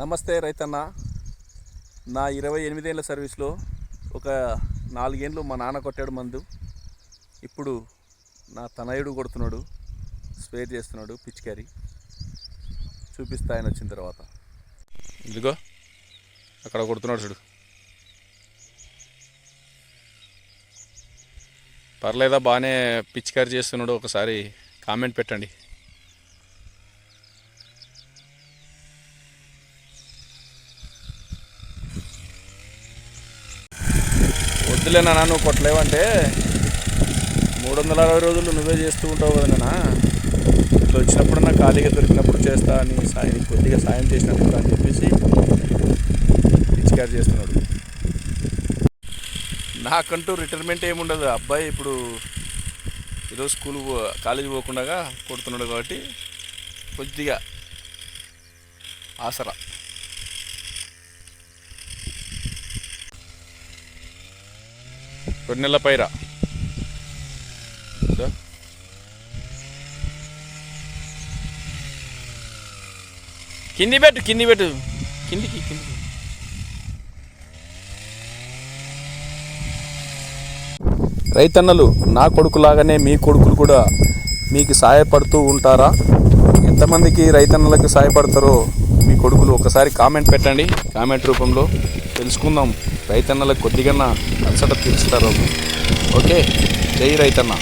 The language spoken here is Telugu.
నమస్తే రైతన్న. నా ఇరవై ఎనిమిదేళ్ళ సర్వీస్లో ఒక నాలుగేండ్లు మా నాన్న కొట్టాడు మందు. ఇప్పుడు నా తనయుడు కొడుతున్నాడు స్పేర్ చేస్తున్నాడు పిచికారి చూపిస్తా ఆయన వచ్చిన తర్వాత. ఇదిగో అక్కడ కొడుతున్నాడు చూడు. పర్లేదా బాగానే పిచికారి చేస్తున్నాడు. ఒకసారి కామెంట్ పెట్టండి. వద్దులేనా నువ్వు కొట్టలేవంటే మూడు వందల అరవై రోజులు నువ్వే చేస్తూ ఉంటావు కదా నాన్న. ఇట్లా వచ్చినప్పుడు నాకు ఖాళీగా దొరికినప్పుడు చేస్తా అని సాయం కొద్దిగా సాయం చేసినప్పుడు అని చెప్పేసి పిచికారి చేస్తున్నాడు. నాకంటూ రిటైర్మెంట్ ఏముండదు అబ్బాయి ఇప్పుడు ఈరోజు స్కూల్ కాలేజీ పోకుండా కొడుతున్నాడు కాబట్టి కొద్దిగా ఆసరా. రెండు నెలల పైరా కింది పెట్టు కింది పెట్టు. కిందికి కిందికి. రైతన్నలు నా కొడుకులాగానే మీ కొడుకులు కూడా మీకు సహాయపడుతూ ఉంటారా? ఎంతమందికి రైతన్నలకు సహాయపడతారో మీ కొడుకులు ఒకసారి కామెంట్ పెట్టండి. కామెంట్ రూపంలో తెలుసుకుందాం. రైతన్నలకు కొద్దిగా అలసట తీరుస్తారు ఓకే? జై రైతన్న.